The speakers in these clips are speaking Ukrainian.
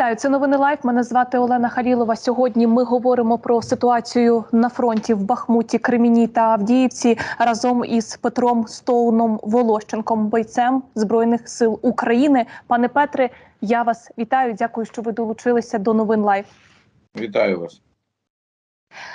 Вітаю, це новини лайф. Мене звати Олена Халілова. Сьогодні ми говоримо про ситуацію на фронті в Бахмуті, Креміні та Авдіївці разом із Петром Стоуном Волощенком, бойцем збройних сил України. Пане Петре, я вас вітаю. Дякую, що ви долучилися до новин лайф. Вітаю вас.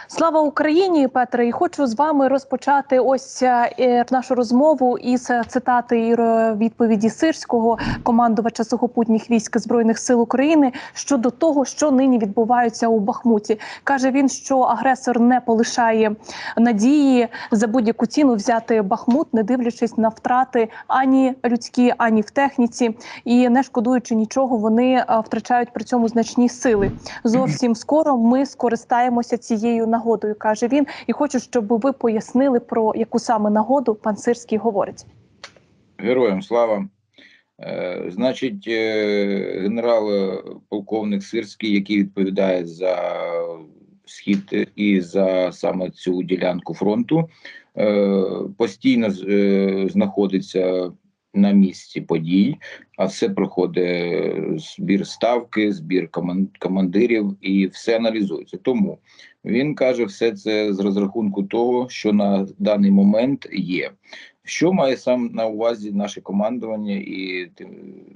Слава Україні, Петре, і хочу з вами розпочати ось е, нашу розмову із цитати і е, відповіді сирського командувача сухопутніх військ збройних сил України щодо того, що нині відбувається у Бахмуті. каже він, що агресор не полишає надії за будь-яку ціну взяти Бахмут, не дивлячись на втрати ані людські, ані в техніці, і не шкодуючи нічого, вони е, втрачають при цьому значні сили. Зовсім скоро ми скористаємося цією нагодою, каже він. І хочу, щоб ви пояснили про яку саме нагоду пан Сирський говорить. Героям слава. Е, значить, е, генерал-полковник Сирський, який відповідає за схід і за саме цю ділянку фронту, е, постійно е, знаходиться на місці подій, а все проходить збір ставки, збір коман- командирів і все аналізується. Тому він каже все це з розрахунку того, що на даний момент є. Що має сам на увазі наше командування і,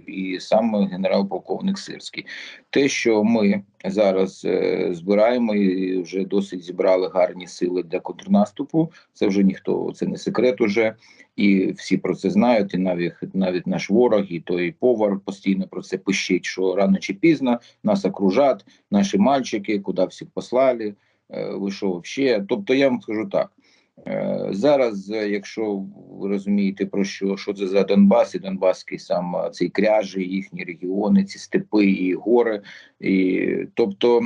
і сам генерал-полковник Сирський? Те, що ми зараз е, збираємо і вже досить зібрали гарні сили для контрнаступу. Це вже ніхто, це не секрет уже, і всі про це знають. І навіть навіть наш ворог, і той повар постійно про це пищить, що рано чи пізно нас окружать, наші мальчики, куди всіх послали. Е, ви що взагалі? Тобто я вам скажу так. Е, Зараз, е, якщо ви розумієте про що, що це за Донбас і Донбаський сам е, цей кряжі, їхні регіони, ці степи і гори, і тобто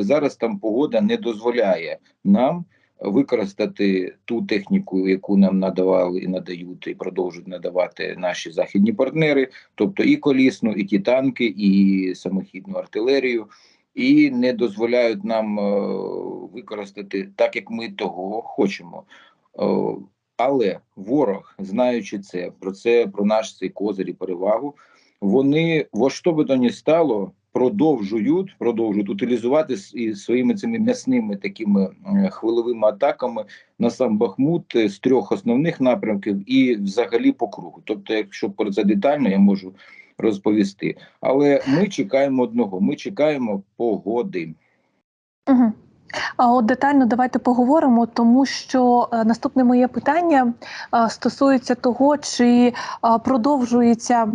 зараз там погода не дозволяє нам використати ту техніку, яку нам надавали і надають, і продовжують надавати наші західні партнери, тобто і колісну, і ті танки, і самохідну артилерію. І не дозволяють нам е, використати так, як ми того хочемо. Е, але ворог, знаючи це, про це про наш цей козир і перевагу, вони во що би то ні стало, продовжують продовжують утилізувати і своїми цими м'ясними такими хвилевими атаками на сам Бахмут е, з трьох основних напрямків і взагалі по кругу. Тобто, якщо про це детально, я можу розповісти. Але ми чекаємо одного: ми чекаємо погоди. Угу. А от детально давайте поговоримо, тому що е, наступне моє питання е, стосується того, чи е, продовжується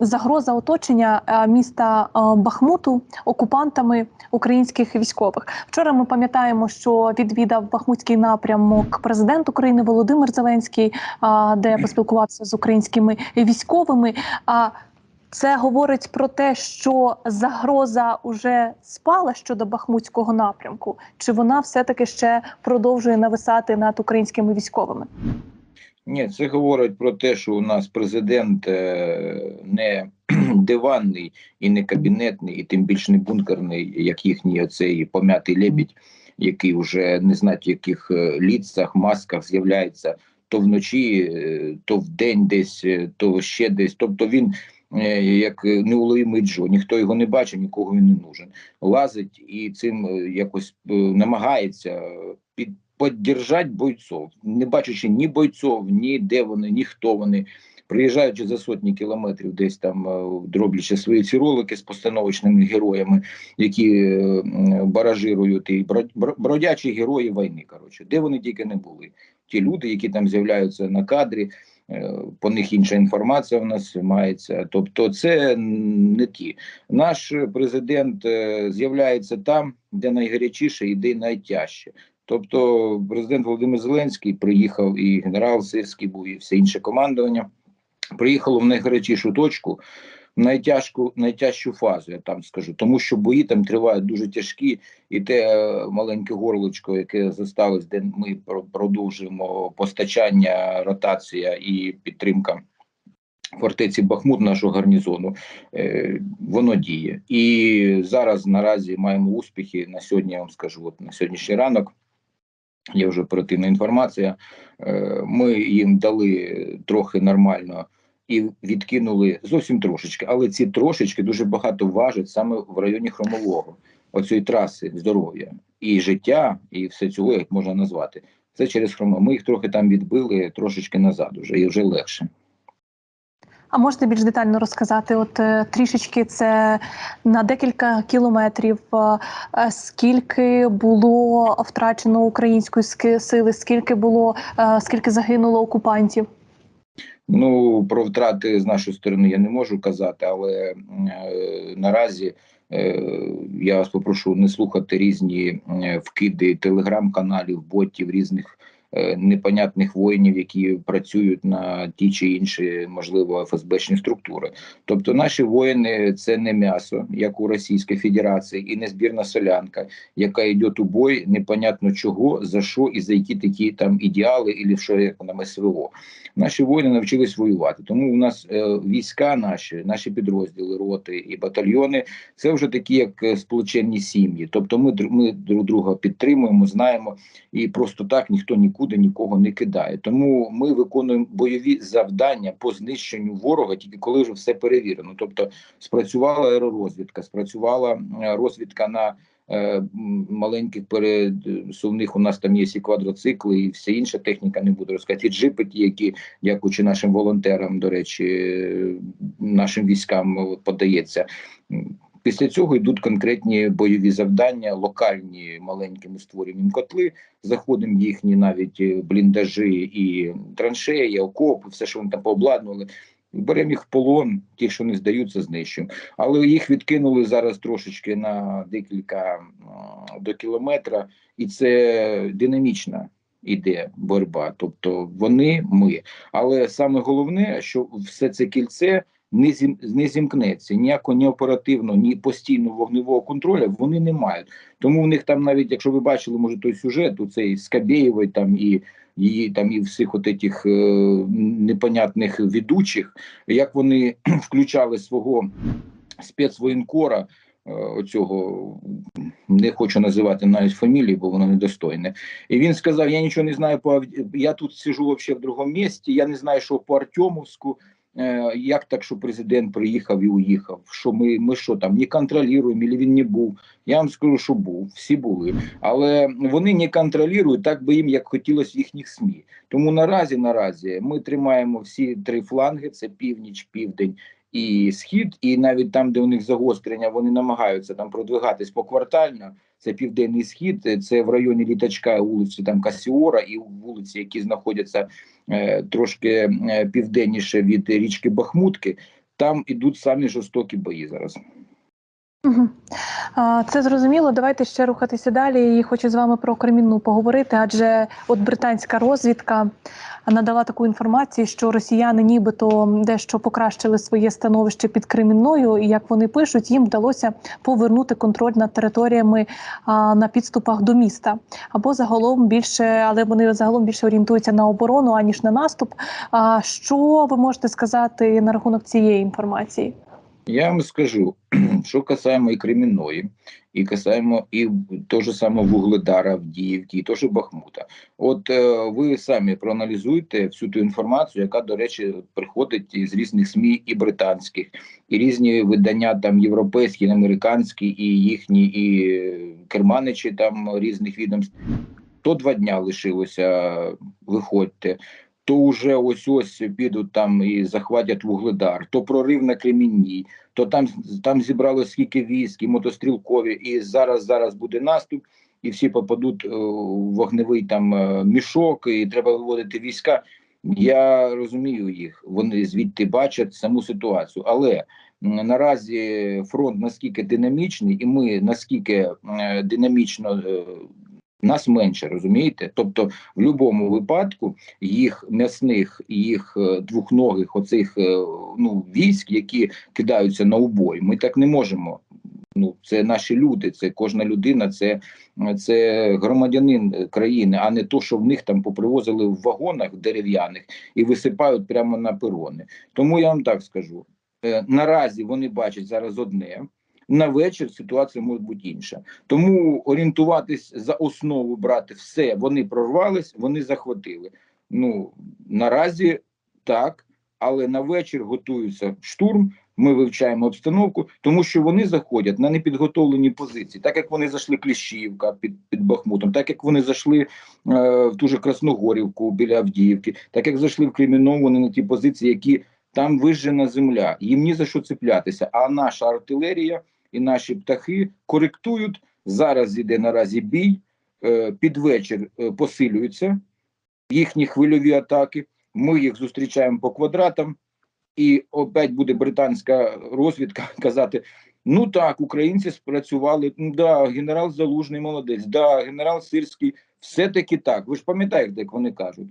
загроза оточення міста Бахмуту окупантами українських військових. Вчора ми пам'ятаємо, що відвідав Бахмутський напрямок президент України Володимир Зеленський, де поспілкувався з українськими військовими. Це говорить про те, що загроза уже спала щодо Бахмутського напрямку, чи вона все-таки ще продовжує нависати над українськими військовими? Ні, це говорить про те, що у нас президент е, не диванний і не кабінетний, і тим більше не бункерний, як їхній оцей пом'ятий лебідь, який вже не знать в яких е, ліцах, масках з'являється то вночі, е, то вдень десь, е, то ще десь. Тобто він як неуловимий Джо, ніхто його не бачить, нікого він не нужен. Лазить і цим е, якось е, намагається під поддержать бойцов, не бачачи ні бойцов, ні де вони, ні хто вони. Приїжджаючи за сотні кілометрів, десь там е, дроблячи свої ці ролики з постановочними героями, які е, баражирують і бро- бро- бродячі герої війни. Коротше, де вони тільки не були. Ті люди, які там з'являються на кадрі, е, по них інша інформація в нас мається. Тобто, це не ті. Наш президент е, з'являється там, де найгарячіше і де найтяжче. Тобто, президент Володимир Зеленський приїхав, і генерал Сирський був, і все інше командування. Приїхало в найгарячішу точку, найтяжку, найтяжчу фазу, я там скажу, тому що бої там тривають дуже тяжкі, і те е, маленьке горлочко, яке зосталось, де ми продовжуємо постачання, ротація і підтримка фортеці Бахмут, нашого гарнізону, е, воно діє. І зараз наразі маємо успіхи. На сьогодні я вам скажу, от на сьогоднішній ранок. Є вже оперативна інформація. Е, Ми їм дали трохи нормально і відкинули зовсім трошечки, але ці трошечки дуже багато важать саме в районі хромового, оцієї траси здоров'я і життя, і все цього, як можна назвати. Це через хромо. Ми їх трохи там відбили трошечки назад, уже і вже легше. А можете більш детально розказати? От е, трішечки це на декілька кілометрів. е, е, Скільки було втрачено української сили? Скільки було скільки загинуло окупантів? Ну про втрати з нашої сторони я не можу казати, але е, наразі е, я вас попрошу не слухати різні е, вкиди телеграм-каналів, ботів різних непонятних воїнів, які працюють на ті чи інші, можливо, ФСБшні структури. Тобто, наші воїни це не м'ясо, як у Російській Федерації, і не збірна солянка, яка йде у бой, непонятно чого, за що і за які такі там ідеали, і що як нам СВО. Наші воїни навчились воювати. Тому у нас е, війська наші, наші підрозділи, роти і батальйони це вже такі, як е, сполучені сім'ї. Тобто, ми ми друг друга підтримуємо, знаємо, і просто так ніхто нікуди нікого не кидає. Тому ми виконуємо бойові завдання по знищенню ворога, тільки коли вже все перевірено. Тобто, спрацювала аеророзвідка, спрацювала е, розвідка на е, маленьких пересувних. У нас там є і квадроцикли, і вся інша техніка не буду розказати. І джипи, ті, які дякуючи нашим волонтерам, до речі, е, нашим військам подається. Після цього йдуть конкретні бойові завдання, локальні маленькими створенням котли. Заходимо їхні навіть е, бліндажі і траншеї, окопи, все, що вони там пообладнували. Беремо їх в полон, ті, що не здаються, знищуємо. Але їх відкинули зараз трошечки на декілька до кілометра, і це динамічна іде боротьба. Тобто вони, ми. Але саме головне, що все це кільце не зім не зімкнеться ніякого ні оперативного, ні постійного вогневого контролю вони не мають. Тому в них там, навіть якщо ви бачили, може той сюжет, у цей Скабєєвої там і її там і всіх от этих е, непонятних ведучих, як вони включали свого спецвоєнкора. е, Оцього не хочу називати навіть фамілії, бо воно недостойне. І він сказав: Я нічого не знаю по я тут сижу вообще в другому місті. Я не знаю, що по Артемовську. Е, Як так, що президент приїхав і уїхав? Що ми, ми що там не контролюємо, і він не був? Я вам скажу, що був, всі були, але вони не контролюють так би їм, як хотілося їхніх СМІ. Тому наразі, наразі ми тримаємо всі три фланги: це північ, південь і схід. І навіть там, де у них загострення, вони намагаються там продвигатись поквартально. Це південний схід, це в районі літачка вулиці там Касіора і вулиці, які знаходяться е, трошки е, південніше від річки Бахмутки. Там ідуть самі жорстокі бої зараз. Це зрозуміло. Давайте ще рухатися далі. І хочу з вами про Кремінну поговорити, адже от британська розвідка надала таку інформацію, що росіяни нібито дещо покращили своє становище під Кремінною, і як вони пишуть, їм вдалося повернути контроль над територіями на підступах до міста. Або загалом більше, але вони загалом більше орієнтуються на оборону аніж на наступ. А що ви можете сказати на рахунок цієї інформації? Я вам скажу, що касаємо і Кремінної, і касаємо і того ж самого Вугледара, Авдіївки, і того ж Бахмута. От е, ви самі проаналізуйте всю ту інформацію, яка, до речі, приходить із різних СМІ і британських, і різні видання там європейські, американські, і їхні, і керманичі там різних відомств. То два дня лишилося, виходьте то вже ось ось підуть там і захватять вугледар, то прорив на Кремінній, то там там зібрали скільки військ, і мотострілкові, і зараз зараз буде наступ, і всі попадуть е, в вогневий там е, мішок, і треба виводити війська. Я розумію їх. Вони звідти бачать саму ситуацію, але наразі фронт наскільки динамічний, і ми наскільки е, динамічно. Нас менше розумієте, тобто в будь-якому випадку їх м'ясних, і їх е, двохногих, оцих е, ну військ, які кидаються на убой, ми так не можемо. Ну, це наші люди, це кожна людина, це, це громадянин країни, а не то, що в них там попривозили в вагонах дерев'яних і висипають прямо на перони. Тому я вам так скажу: е, наразі вони бачать зараз одне. На вечір ситуація може бути інша. Тому орієнтуватись за основу, брати все, вони прорвались, вони захватили. Ну наразі так, але на вечір готується штурм. Ми вивчаємо обстановку, тому що вони заходять на непідготовлені позиції, так як вони зайшли Кліщівка під під Бахмутом, так як вони зайшли е, в ту же Красногорівку біля Авдіївки, так як зайшли в Кремінов, вони на ті позиції, які там вижжена земля. Їм ні за що цеплятися. А наша артилерія і наші птахи коректують. Зараз іде наразі бій. Е, під вечір е, посилюються їхні хвильові атаки. Ми їх зустрічаємо по квадратам, і опять буде британська розвідка казати: ну так, українці спрацювали. Да, генерал Залужний молодець, да, генерал Сирський, все-таки так. Ви ж пам'ятаєте, як вони кажуть.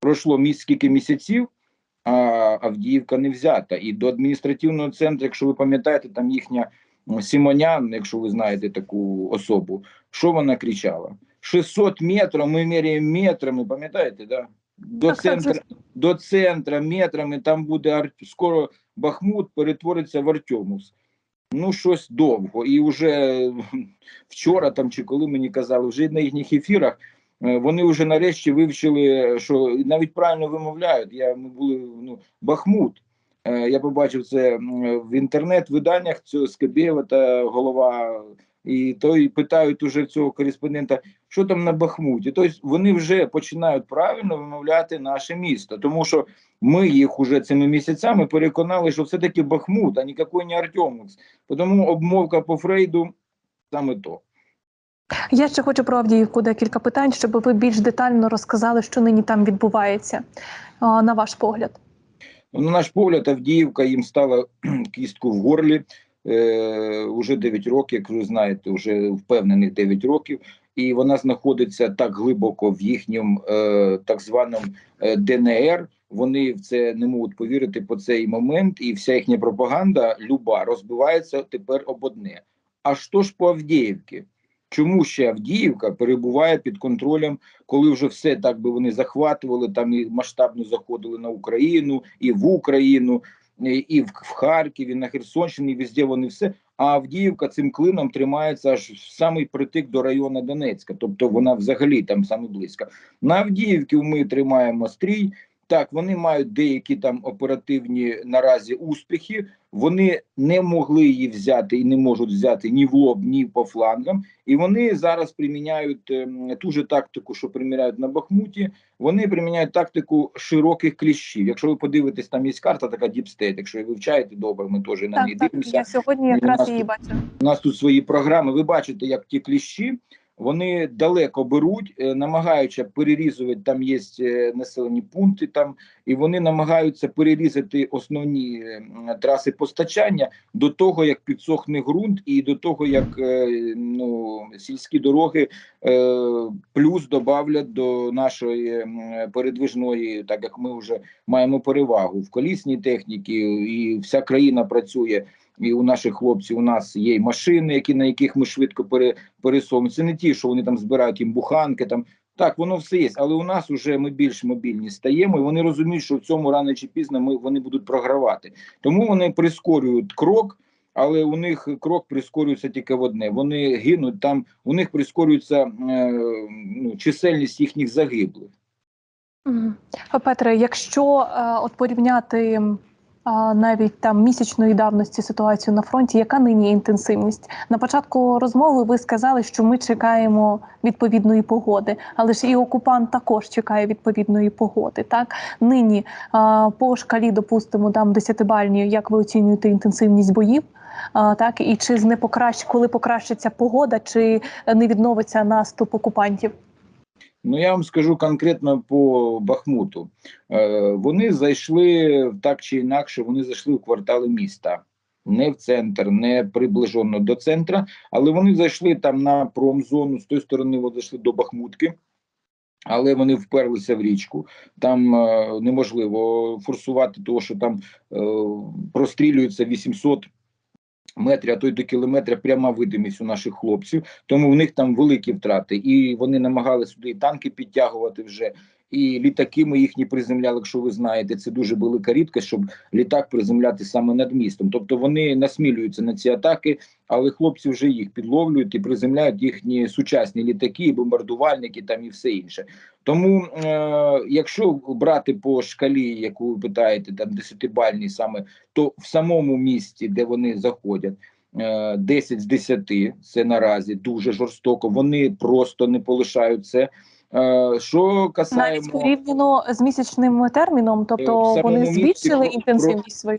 Пройшло міс скільки місяців, а Авдіївка не взята. І до адміністративного центру, якщо ви пам'ятаєте, там їхня Сімонян, якщо ви знаєте таку особу, що вона кричала? 600 метрів, ми міряємо метрами, пам'ятаєте, да? До центра, до центра метрами, там буде Ар... скоро Бахмут перетвориться в Артемус. Ну, щось довго. І вже вчора там чи коли мені казали, вже на їхніх ефірах е, вони вже нарешті вивчили, що навіть правильно вимовляють. Я ми були ну, Бахмут. Е, Я побачив це в інтернет-виданнях цього Скабєва та голова. І той питають уже цього кореспондента, що там на Бахмуті. Тобто вони вже починають правильно вимовляти наше місто, тому що ми їх уже цими місяцями переконали, що все-таки Бахмут, а ніякий не Артемовськ. Тому обмовка по Фрейду саме то. Я ще хочу про Авдіївку декілька питань, щоб ви більш детально розказали, що нині там відбувається, на ваш погляд. Ну, На наш погляд, Авдіївка їм стала кістку в горлі. Е, уже 9 років, як ви знаєте, вже впевнених 9 років, і вона знаходиться так глибоко в їхньому е, так званому е, ДНР. Вони в це не можуть повірити по цей момент, і вся їхня пропаганда люба розбивається тепер об одне. А що ж по Авдіївці? Чому ще Авдіївка перебуває під контролем, коли вже все так би вони захватували, там і масштабно заходили на Україну, і в Україну, і- і в, в Харкові, на Херсонщині, везде вони все. А Авдіївка цим клином тримається аж в самий притик до району Донецька, тобто вона взагалі там саме близько. На Авдіївці ми тримаємо стрій. Так, вони мають деякі там оперативні наразі успіхи. Вони не могли її взяти і не можуть взяти ні в лоб, ні по флангам. І вони зараз приміняють ем, ту же тактику, що приміряють на Бахмуті. Вони приміняють тактику широких кліщів. Якщо ви подивитесь, там є карта така діпстейт. Якщо ви вивчаєте добре, ми теж на неї Так, так, я сьогодні якраз її бачу. У нас тут свої програми. Ви бачите, як ті кліщі вони далеко беруть, е, намагаються перерізувати. Там є е, населені пункти, там і вони намагаються перерізати основні е, траси постачання до того, як підсохне ґрунт, і до того, як ну сільські дороги плюс добавлять до нашої передвижної, так як ми вже маємо перевагу в колісній техніці, і вся країна працює. І у наших хлопців у нас є й машини, які на яких ми швидко пере. Це не ті, що вони там збирають їм буханки. Там так воно все є. Але у нас вже ми більш мобільні стаємо, і вони розуміють, що в цьому рано чи пізно ми вони будуть програвати. Тому вони прискорюють крок. Але у них крок прискорюється тільки в одне. Вони гинуть там. У них прискорюється е, ну, чисельність їхніх загиблих. Петре, якщо е, от порівняти навіть там місячної давності ситуацію на фронті, яка нині інтенсивність? На початку розмови ви сказали, що ми чекаємо відповідної погоди, але ж і окупант також чекає відповідної погоди. Так нині по шкалі, допустимо, там десятибальні, як ви оцінюєте інтенсивність боїв? Так і чи з не покращ, коли покращиться погода, чи не відновиться наступ окупантів? Ну я вам скажу конкретно по Бахмуту. Е, вони зайшли так чи інакше, вони зайшли в квартали міста. Не в центр, не приближено до центра, але вони зайшли там на промзону, з тої сторони вони зайшли до Бахмутки, але вони вперлися в річку. Там е, неможливо форсувати, тому що там е, прострілюється 800 метрів, а то й до кілометра пряма видимість у наших хлопців. Тому в них там великі втрати, і вони намагалися сюди танки підтягувати вже. І літаки ми їхні приземляли. Якщо ви знаєте, це дуже велика рідкість, щоб літак приземляти саме над містом. Тобто вони насмілюються на ці атаки, але хлопці вже їх підловлюють і приземляють їхні сучасні літаки, бомбардувальники там і все інше. Тому, е, якщо брати по шкалі, яку ви питаєте, там десятибальній саме, то в самому місті, де вони заходять. е, 10 з 10 це наразі дуже жорстоко. Вони просто не полишають це. Е, Що Навіть порівняно з місячним терміном, Е, тобто вони збільшили інтенсивність свою.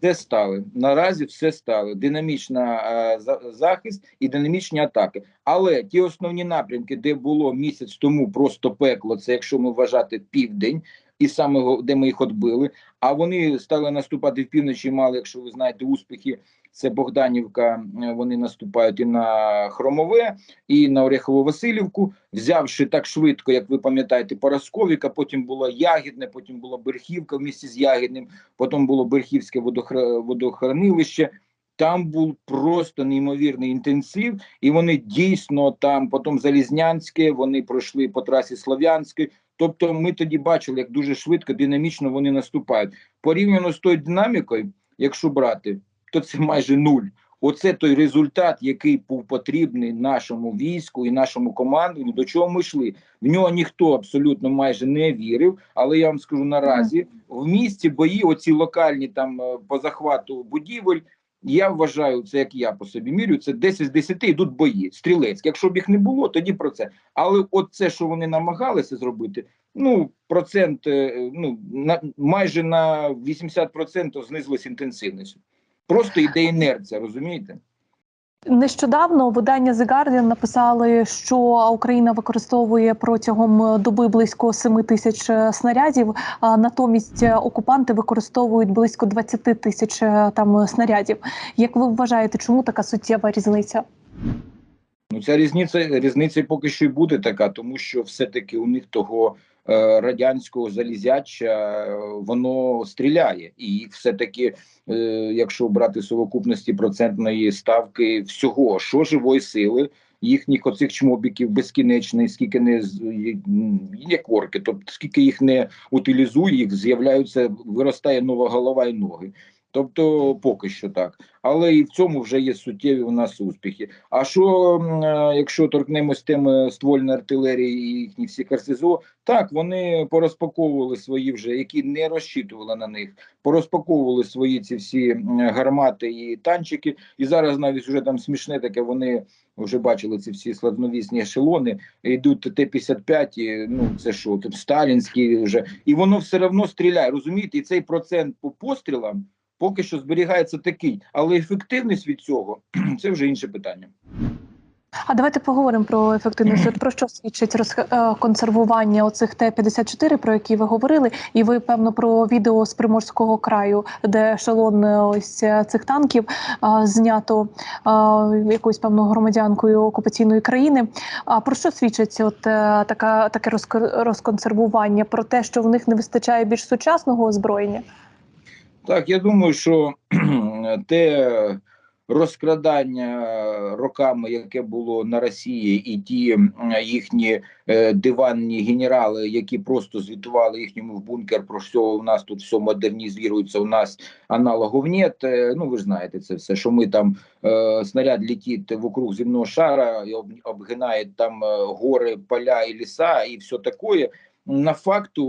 все стали наразі, все стали динамічна е, за- захист і динамічні атаки. Але ті основні напрямки, де було місяць тому просто пекло, це якщо ми вважати південь, і саме де ми їх отбили. А вони стали наступати в півночі. Мали, якщо ви знаєте, успіхи. Це Богданівка. е, Вони наступають і на Хромове, і на Орехово-Василівку, взявши так швидко, як ви пам'ятаєте, Парасковіка. Потім було Ягідне, потім була Берхівка в місті з Ягідним потім було Берхівське водохра- водохранилище. Там був просто неймовірний інтенсив, і вони дійсно там, потім Залізнянське, вони пройшли по трасі Слов'янської. Тобто, ми тоді бачили, як дуже швидко, динамічно вони наступають. Порівняно з тою динамікою, якщо брати, то це майже нуль. Оце той результат, який був потрібний нашому війську і нашому командуванню. До чого ми йшли? В нього ніхто абсолютно майже не вірив. Але я вам скажу наразі, в місті бої, оці локальні там е, по захвату будівель. Я вважаю, це як я по собі мірю, це 10 з 10 йдуть бої стрілецькі. Якщо б їх не було, тоді про це. Але от це, що вони намагалися зробити, ну процент, е, ну на майже на 80% знизилась інтенсивність. Просто йде інерція, розумієте? Нещодавно видання The Guardian написали, що Україна використовує протягом доби близько 7 тисяч е, снарядів. А натомість е, окупанти використовують близько 20 тисяч е, там снарядів. Як ви вважаєте, чому така суттєва різниця? Ну, ця різниця різниця поки що й буде така, тому що все-таки у них того радянського залізяча е, воно стріляє, і все-таки, е, якщо брати совокупності процентної ставки всього, що живої сили. Їхніх оцих чмобіків безкінечний, скільки не є корки, тобто скільки їх не утилізує, їх з'являються, виростає нова голова і ноги. Тобто поки що так. Але і в цьому вже є суттєві у нас успіхи. А що е, якщо торкнемось теми ствольної артилерії і їхніх всіх РСЗО, так вони порозпаковували свої вже, які не розчитували на них, порозпаковували свої ці всі гармати і танчики. І зараз навіть вже там смішне таке. Вони вже бачили ці всі славновісні ешелони. Йдуть Т-55, і, ну це що, там сталінські вже, і воно все одно стріляє. Розумієте, і цей процент по пострілам. Поки що зберігається такий, але ефективність від цього це вже інше питання. А давайте поговоримо про ефективність. От про що свідчить е, консервування оцих Т-54, про які ви говорили, і ви певно про відео з Приморського краю, де ешелон е, ось е, цих танків е, знято е, якоюсь певно громадянкою окупаційної країни. А про що свідчить от е, така таке розк- розконсервування? Про те, що в них не вистачає більш сучасного озброєння? Так, я думаю, що те розкрадання роками, яке було на Росії, і ті їхні е, диванні генерали, які просто звітували їхньому в бункер про що у нас тут все модернізується, у нас аналогов нет. Е, Ну ви ж знаєте це все, що ми там е, снаряд летить вокруг земного шара і об, обгинає там гори, поля і ліса, і все таке. На факту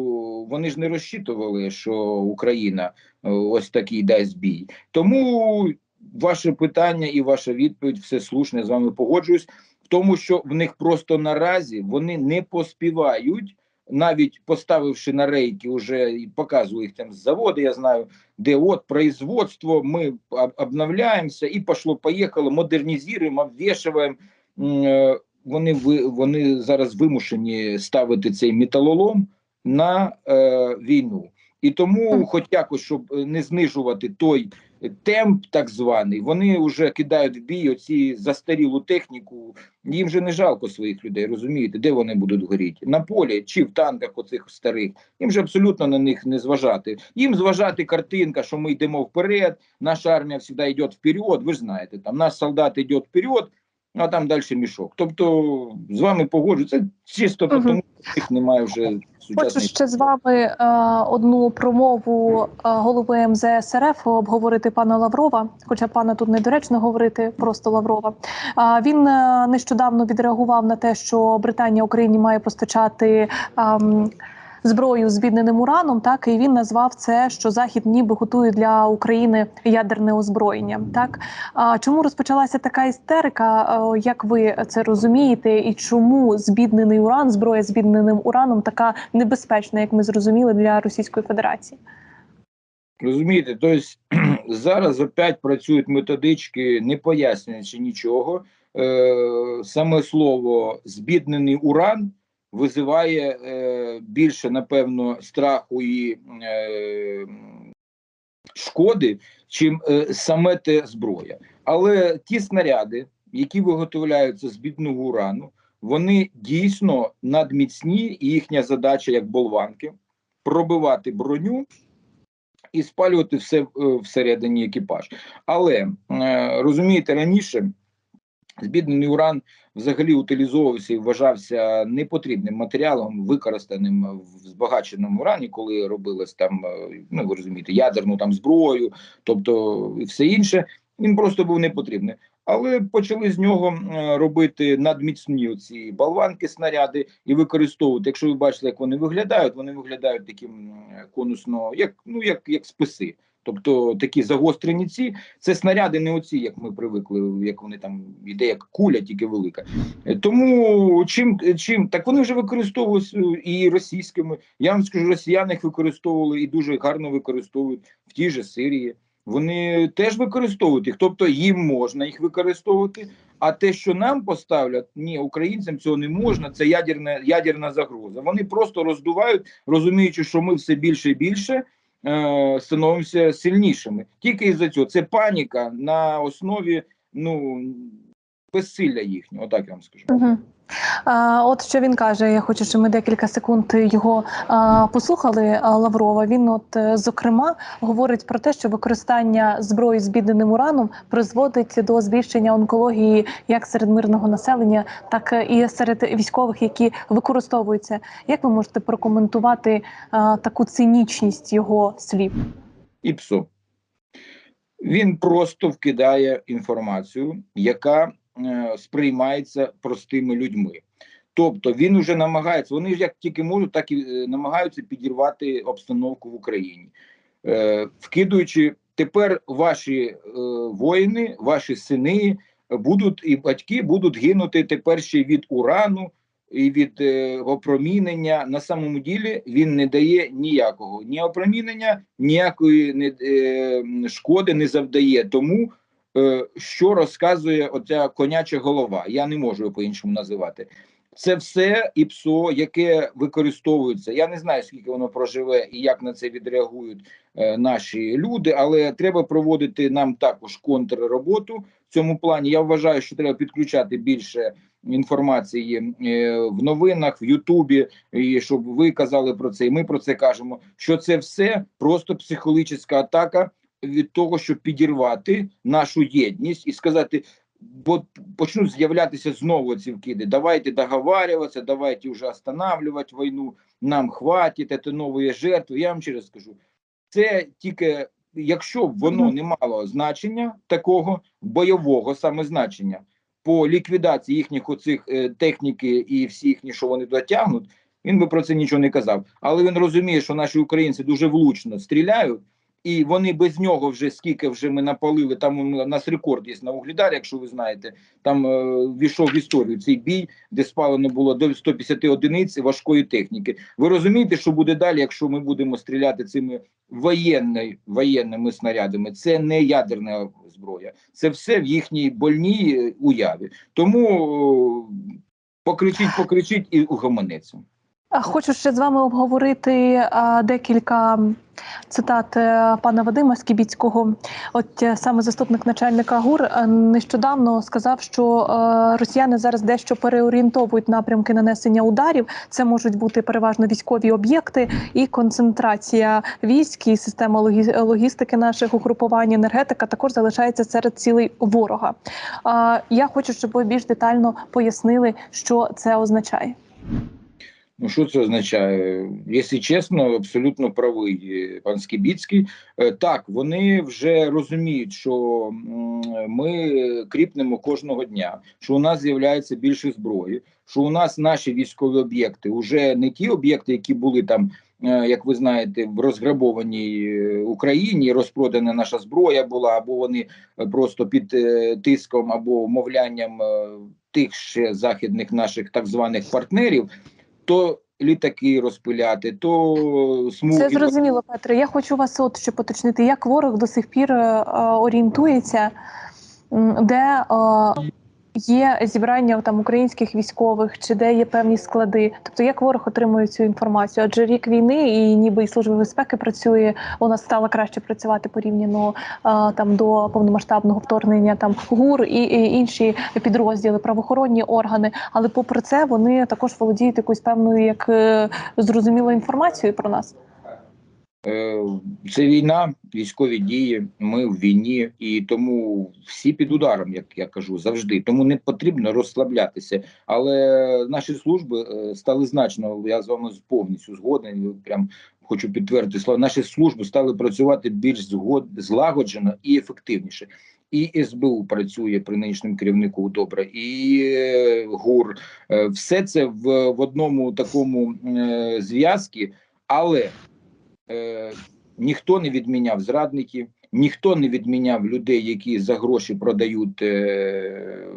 вони ж не розчитували, що Україна е, ось такий дасть бій. Тому ваше питання і ваша відповідь все слушне з вами погоджуюсь. В тому, що в них просто наразі вони не поспівають, навіть поставивши на рейки, уже і показую їх там з заводу, я знаю, де от производство, ми обновляємося і пошло, поїхало, модернізуємо, обвішуємо. Вони вони зараз вимушені ставити цей металолом на е, війну. І тому, хоч якось, щоб не знижувати той темп, так званий, вони вже кидають в бій оці застарілу техніку. Їм же не жалко своїх людей, розумієте, де вони будуть горіти? На полі чи в танках оцих старих. Їм же абсолютно на них не зважати. Їм зважати картинка, що ми йдемо вперед, наша армія завжди йде вперед. Ви ж знаєте, там наш солдат йде вперед. А там далі мішок. Тобто з вами погоджу, це чисто Мгм. тому, що їх немає вже Хочу ще з вами е, одну промову е, голови МЗС РФ обговорити пана Лаврова, хоча пана тут недоречно говорити, просто Лаврова. А він е, нещодавно відреагував на те, що Британія Україні має постачати. ем, Зброю збідненим ураном, так і він назвав це, що захід ніби готує для України ядерне озброєння. Так а чому розпочалася така істерика? Як ви це розумієте, і чому збіднений уран, зброя збідненим ураном така небезпечна, як ми зрозуміли, для Російської Федерації? Розумієте, тобто зараз опять працюють методички, не пояснюючи нічого. Е, саме слово збіднений уран визиває е, більше, напевно, страху і е, шкоди, чим е, саме те зброя. Але ті снаряди, які виготовляються з бідного урану, вони дійсно надміцні, і їхня задача як болванки пробивати броню і спалювати все е, всередині екіпаж. Але е, розумієте, раніше збіднений уран взагалі утилізовувався і вважався непотрібним матеріалом, використаним в збагаченому урані, коли робилось там, е, ну ви розумієте, ядерну там зброю, тобто і все інше. Він просто був непотрібний. Але почали з нього е, робити надміцні ці болванки, снаряди і використовувати. Якщо ви бачите, як вони виглядають, вони виглядають таким е, конусно, як ну як, як списи. Тобто такі загострені ці це снаряди, не оці, як ми привикли, як вони там іде, як куля, тільки велика. Тому чим чим так вони вже використовують е, і російськими. Я вам скажу, росіяни їх використовували і дуже гарно використовують в тій же Сирії. Вони теж використовують їх, тобто їм можна їх використовувати. А те, що нам поставлять, ні, українцям цього не можна. Це ядерна ядерна загроза. Вони просто роздувають, розуміючи, що ми все більше і більше е, становимося сильнішими. Тільки із за цього це паніка на основі ну безсилля їхнього. Отак я вам скажу. Угу. От що він каже, я хочу, щоб ми декілька секунд його послухали. Лаврова. Він, от е, зокрема, говорить про те, що використання зброї з бідненим ураном призводить до збільшення онкології як серед мирного населення, так і серед військових, які використовуються. Як ви можете прокоментувати таку цинічність його слів? і. Він просто вкидає інформацію, яка е, сприймається простими людьми. Тобто він вже намагається, вони ж як тільки можуть, так і е, намагаються підірвати обстановку в Україні, е, вкидуючи тепер ваші е, воїни, ваші сини будуть і батьки будуть гинути тепер ще від урану і від е, опромінення. На самому ділі він не дає ніякого ні опромінення, ніякої не, е, шкоди не завдає тому, е, що розказує оця коняча голова. Я не можу його по-іншому називати. Це все ІПСО, яке використовується. Я не знаю, скільки воно проживе і як на це відреагують е, наші люди, але треба проводити нам також контрроботу в цьому плані. Я вважаю, що треба підключати більше інформації е, в новинах, в Ютубі, і щоб ви казали про це, і ми про це кажемо. Що це все просто психологічна атака від того, щоб підірвати нашу єдність і сказати. Бо почнуть з'являтися знову ці вкиди. Давайте договарюватися, давайте вже останавливати війну. Нам хватить, це нові жертви. Я вам ще раз скажу, це тільки якщо б воно не мало значення такого бойового саме значення по ліквідації їхніх оцих е, техніки і всі їхні, що вони дотягнуть, він би про це нічого не казав. Але він розуміє, що наші українці дуже влучно стріляють, і вони без нього вже скільки вже ми напалили. Там у нас рекорд є на Углідарі, якщо ви знаєте, там е, війшов в історію цей бій, де спалено було до 150 одиниць важкої техніки. Ви розумієте, що буде далі, якщо ми будемо стріляти цими воєнною, воєнними снарядами? Це не ядерна зброя, це все в їхній больній е, уяві. Тому покричіть, покричіть і угомониться. Хочу ще з вами обговорити декілька цитат е, пана Вадима Скібіцького. От е, саме заступник начальника ГУР е, нещодавно сказав, що росіяни зараз дещо переорієнтовують напрямки нанесення ударів. Це можуть бути переважно військові об'єкти і концентрація військ і система логі- логістики наших угрупувань, енергетика також залишається серед цілей ворога. Я хочу, щоб ви більш детально пояснили, що це означає. Ну, що це означає? Якщо чесно, абсолютно правий е, пан Скібіцький. Е, Так, вони вже розуміють, що ми кріпнемо кожного дня, що у нас з'являється більше зброї, що у нас наші військові об'єкти вже не ті об'єкти, які були там, е, як ви знаєте, в розграбованій Україні, розпродана наша зброя була, або вони просто під тиском або мовлянням тих ще західних наших так званих партнерів то літаки розпиляти, то смуги. Це зрозуміло, Петре. Я хочу вас от ще поточнити, як ворог до сих пір е, орієнтується, де е, є зібрання там українських військових, чи де є певні склади. Тобто, як ворог отримує цю інформацію? Адже рік війни і ніби і служба безпеки працює, вона стала краще працювати порівняно там до повномасштабного вторгнення, там ГУР і, і інші підрозділи, правоохоронні органи. Але попри це вони також володіють якоюсь певною як е, зрозумілою інформацією про нас. Е, Це війна, військові дії. Ми в війні, і тому всі під ударом, як я кажу, завжди. Тому не потрібно розслаблятися. Але наші служби е, стали значно. Я з вами повністю згоден. Прям хочу підтвердити слова. Наші служби стали працювати більш згод злагоджено і ефективніше. І СБУ працює при нинішньому керівнику добре, і е, ГУР. Все це в, в одному такому зв'язку, але е, ніхто не відміняв зрадників, ніхто не відміняв людей, які за гроші продають е,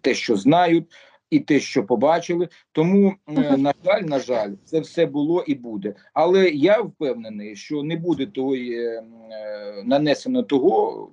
те, що знають, і те, що побачили. Тому, е, на жаль, на жаль, це все було і буде. Але я впевнений, що не буде того е, е, нанесено того,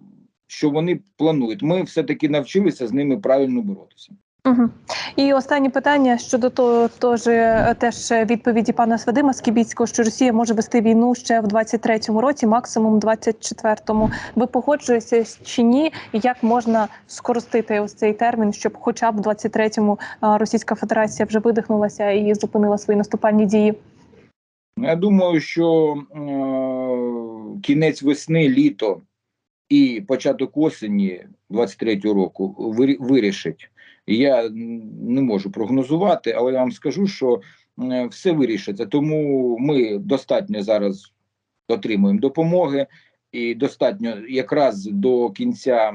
що вони планують. Ми все таки навчилися з ними правильно боротися. Угу. І останнє питання щодо того, тож, е, теж відповіді пана Свадима Скібіцького, що Росія може вести війну ще в 23-му році, максимум 24-му. Ви погоджуєтеся чи ні? Як можна скоростити ось цей термін, щоб, хоча б в 23-му Російська Федерація вже видихнулася і зупинила свої наступальні дії? Я думаю, що е, кінець весни, літо і початок осені 23-го року вирі- вирішить. Я не можу прогнозувати, але я вам скажу, що все вирішиться. Тому ми достатньо зараз отримуємо допомоги, і достатньо якраз до кінця,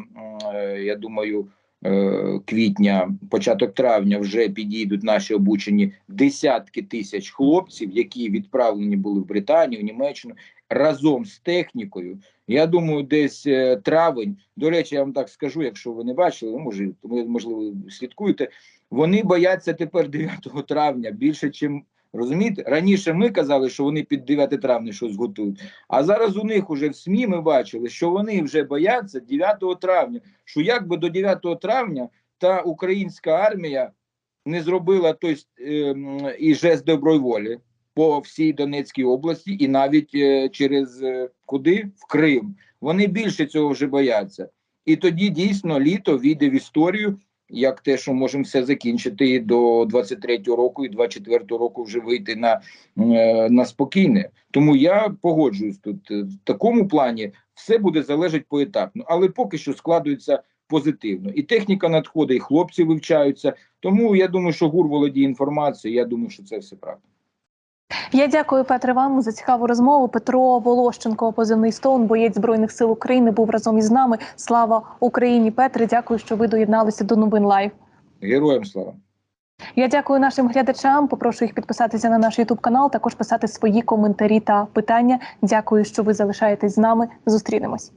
е, я думаю, е, квітня, початок травня вже підійдуть наші обучені десятки тисяч хлопців, які відправлені були в Британію, в Німеччину разом з технікою. Я думаю, десь е, травень. До речі, я вам так скажу, якщо ви не бачили, ну, може, можливо, слідкуєте. Вони бояться тепер 9 травня більше, чим розумієте. Раніше ми казали, що вони під 9 травня щось готують. А зараз у них уже в СМІ ми бачили, що вони вже бояться 9 травня. Що якби до 9 травня та українська армія не зробила той ем, і жест доброї волі по всій Донецькій області, і навіть е, через е, куди в Крим. Вони більше цього вже бояться. І тоді дійсно літо війде в історію як те, що можемо все закінчити і до 23-го року, і 24-го року вже вийти на, е, на спокійне. Тому я погоджуюсь тут. В такому плані все буде залежати поетапно, але поки що складується позитивно. І техніка надходить, і хлопці вивчаються. Тому я думаю, що ГУР володіє інформацією. Я думаю, що це все правда. Я дякую Петре вам за цікаву розмову. Петро Волощенко, позивний Стоун, боєць збройних сил України, був разом із нами. Слава Україні! Петре, дякую, що ви доєдналися до новин Лайв. Героям слава! Я дякую нашим глядачам. Попрошу їх підписатися на наш Ютуб канал, також писати свої коментарі та питання. Дякую, що ви залишаєтесь з нами. Зустрінемось.